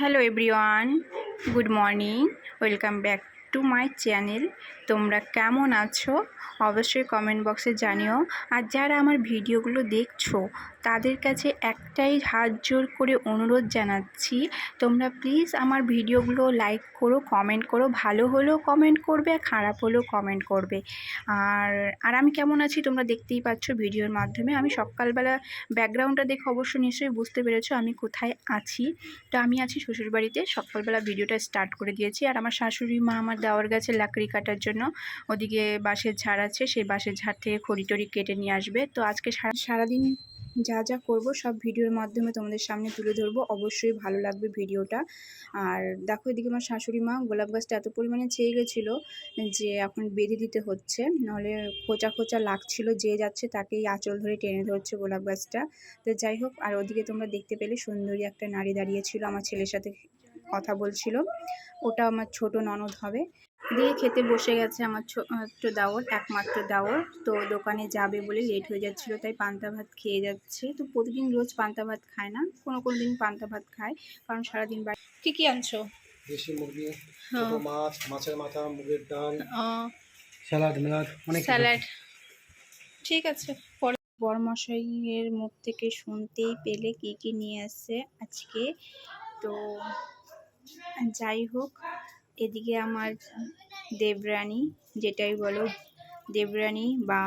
Hello everyone good morning welcome back to my channel তোমরা কেমন আছো? অবশ্যই কমেন্ট বক্সে জানিও। আর যারা আমার ভিডিওগুলো দেখছ তাদের কাছে একটাই হাত জোর করে অনুরোধ জানাচ্ছি, তোমরা প্লিজ আমার ভিডিওগুলো লাইক করো কমেন্ট করো, ভালো হলেও কমেন্ট করবে আর খারাপ হলেও কমেন্ট করবে। আর আর আমি কেমন আছি তোমরা দেখতেই পাচ্ছ ভিডিওর মাধ্যমে। আমি সকালবেলা ব্যাকগ্রাউন্ডটা দেখে অবশ্য নিশ্চয়ই বুঝতে পেরেছ আমি কোথায় আছি। তো আমি আছি শ্বশুরবাড়িতে, সকালবেলা ভিডিওটা স্টার্ট করে দিয়েছি। আর আমার শাশুড়ি মা আমার দেওয়ার গাছে লাকড়ি কাটার জন্য ওদিকে বাঁশের ঝাড় আছে, সেই বাঁশের ঝাড় থেকে খড়ি টড়ি কেটে নিয়ে আসবে। তো আজকে সারা, সারাদিন যা যা করব সব ভিডিওর মাধ্যমে তোমাদের সামনে তুলে ধরবো। অবশ্যই ভালো লাগবে ভিডিওটা। আর দেখো এদিকে আমার শাশুড়ি মা গোলাপ গাছটা এত পরিমাণে চেয়ে গেছিল যে এখন বেঁধে দিতে হচ্ছে। নাহলে খোঁচা খোঁচা লাগছিল যে যাচ্ছে তাকেই আঁচল ধরে টেনে ধরছে গোলাপ গাছটা। তো যাই হোক, আর ওদিকে তোমরা দেখতে পেলে সুন্দরী একটা নারী দাঁড়িয়েছিল আমার ছেলের সাথে কথা বলছিল। ওটা আমার ছোট ননদ হবে। দিয়ে খেতে বসে গেছে আমার ছোট্ট দাওর একমাত্র দাওর। তো দোকানে যাবে বলে লেট হয়ে যাচ্ছিল তাই পান্তা ভাত খেয়ে যাচ্ছে। তো প্রতিদিন রোজ পান্তা ভাত খায় না কোনো কোনো দিন পান্তা ভাত খায় কারণ সারাদিন বাড়ি কি কি আনছো? দেশি মুরগি হ্যাঁ। মাছ মাছের মাথা মুগের ডাল স্যালাড মিলাদ অনেক স্যালাড। ঠিক আছে পরে। বরমশাইয়ের মুখ থেকে শুনতেই পেলে কি কি নিয়ে আসছে আজকে। তো যাই হোক, এদিকে আমার দেবরানী, যেটাই বলো, দেবরানী বা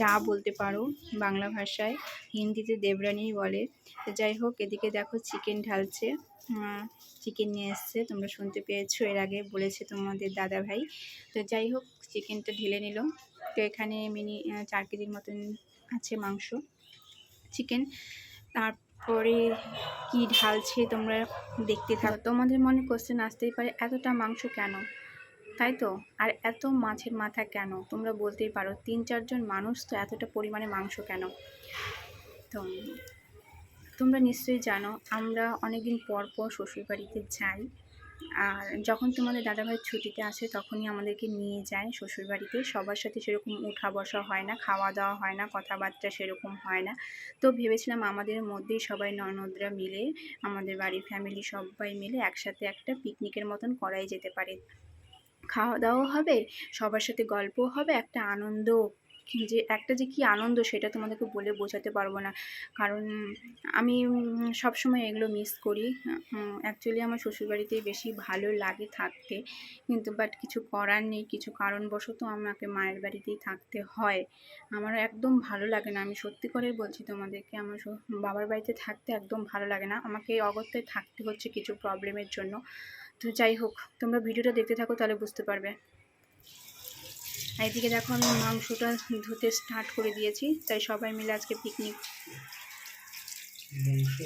যা বলতে পারো বাংলা ভাষায়, হিন্দিতে দেবরানী বলে। তো যাই হোক, এদিকে দেখো চিকেন ঢালছে। চিকেন নিয়ে এসছে, তোমরা শুনতে পেয়েছ, এর আগে বলেছে তোমাদের দাদা ভাই তো যাই হোক চিকেনটা ঢেলে নিল। তো এখানে মিনি চার কেজির মতন আছে মাংস। চিকেন তারপরে কি ঢালছে তোমরা দেখতে থাকো। তোমাদের মনে কোশ্চেন আসতেই পারে এতটা মাংস কেন? তাই তো? আর এত মাছের মাথা কেন? তোমরা বলতেই পারো তিন চারজন মানুষ তো এতটা পরিমাণে মাংস কেন? তো তোমরা নিশ্চয়ই জানো আমরা অনেকদিন পর পর শ্বশুরবাড়িতে যাই। আর যখন তোমাদের দাদাভাই ছুটিতে আসে তখনই আমাদেরকে নিয়ে যায় শ্বশুরবাড়িতে। সবার সাথে সেরকম উঠা বসা হয় না, খাওয়া দাওয়া হয় না, কথাবার্তা সেরকম হয় না। তো ভেবেছিলাম আমাদের মধ্যেই সবাই ননদরা মিলে, আমাদের বাড়ির ফ্যামিলি সবাই মিলে একসাথে একটা পিকনিকের মতন করাই যেতে পারে। খাওয়া দাওয়াও হবে, সবার সাথে গল্পও হবে, একটা আনন্দ যে একটা যে কি আনন্দ সেটা তোমাদেরকে বলে বোঝাতে পারব না। কারণ আমি উম, সবসময় এগুলো মিস করি। অ্যাকচুয়ালি আমার শ্বশুরবাড়িতেই বেশি ভালো লাগে থাকতে। কিন্তু বাট কিছু করার নেই কিছু কারণবশত আমাকে মায়ের বাড়িতেই থাকতে হয়। আমার একদম ভালো লাগে না। আমি সত্যি করে বলছি তোমাদেরকে আমার বাবার বাড়িতে থাকতে একদম ভালো লাগে না। আমাকে অগত্যায় থাকতে হচ্ছে কিছু প্রবলেমের জন্য। তো যাই হোক তোমরা ভিডিওটা দেখতে থাকো তাহলে বুঝতে পারবে। এদিকে দেখো আমি মাংসটা ধুতে স্টার্ট করে দিয়েছি তাই সবাই মিলে আজকে পিকনিক মাংস।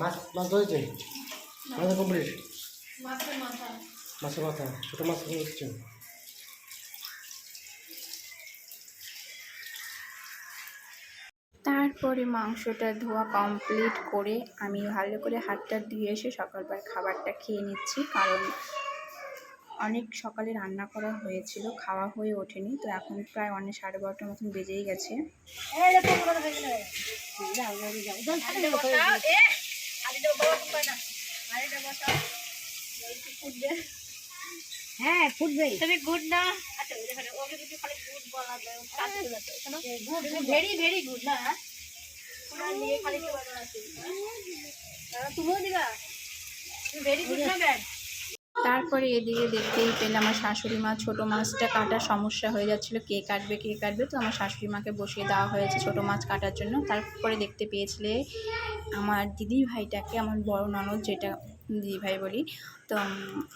মাছ মাছ ধরেছে? মাছ কমপ্লিট? মাছের মাথা। ছোট মাছ হচ্ছে তারপরে মাংসটা ধোয়া কমপ্লিট করে আমি ভালো করে হাতটা ধুয়ে এসে সকালবার খাবারটা খেয়ে নিচ্ছি কারণ অনেক সকালে রান্না করা হয়েছিল খাওয়া হয়ে ওঠেনি। তো এখন প্রায় অনেক সাড়ে বারোটার মতন বেজেই গেছে। হ্যাঁ ফুটবে। তুমি গুড না গুড ভেরি ভেরি গুড না তুমিও দিবা ভেরি গুড না ব্যাড তারপরে এদিকে দেখতেই পেলাম আমার শাশুড়ি মা ছোটো মাছটা কাটার সমস্যা হয়ে যাচ্ছিল। কে কাটবে কে কাটবে? তো আমার শাশুড়ি মাকে বসিয়ে দেওয়া হয়েছে ছোটো মাছ কাটার জন্য। তারপরে দেখতে পেয়েছিলে আমার দিদি ভাইটাকে, আমার বড় ননদ যেটা দিদি ভাই বলি। তো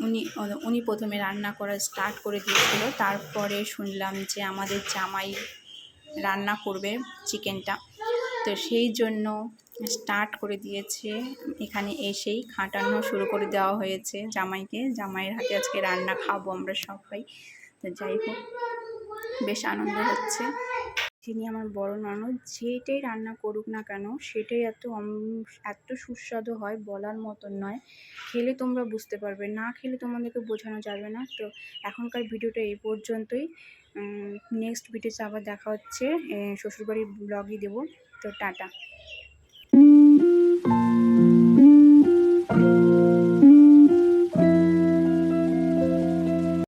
উনি উনি প্রথমে রান্না করা স্টার্ট করে দিয়েছিল। তারপরে শুনলাম যে আমাদের জামাই রান্না করবে চিকেনটা তো সেই জন্য স্টার্ট করে দিয়েছে। এখানে এসেই খাটানো শুরু করে দেওয়া হয়েছে জামাইকে। জামাইয়ের হাতে আজকে রান্না খাব আমরা সবাই। তো যাই হোক, বেশ আনন্দ হচ্ছে। যিনি আমার বড় ননদ যেইটাই রান্না করুক না কেন, সেটাই এত এত সুস্বাদু হয় বলার মতন নয়। খেলে তোমরা বুঝতে পারবে, না খেলে তোমাদেরকে বোঝানো যাবে না। তো এখনকার ভিডিওটা এই পর্যন্তই। নেক্সট ভিডিওতে আবার দেখা হচ্ছে। শ্বশুরবাড়ির ব্লগই দেবো। তো টাটা।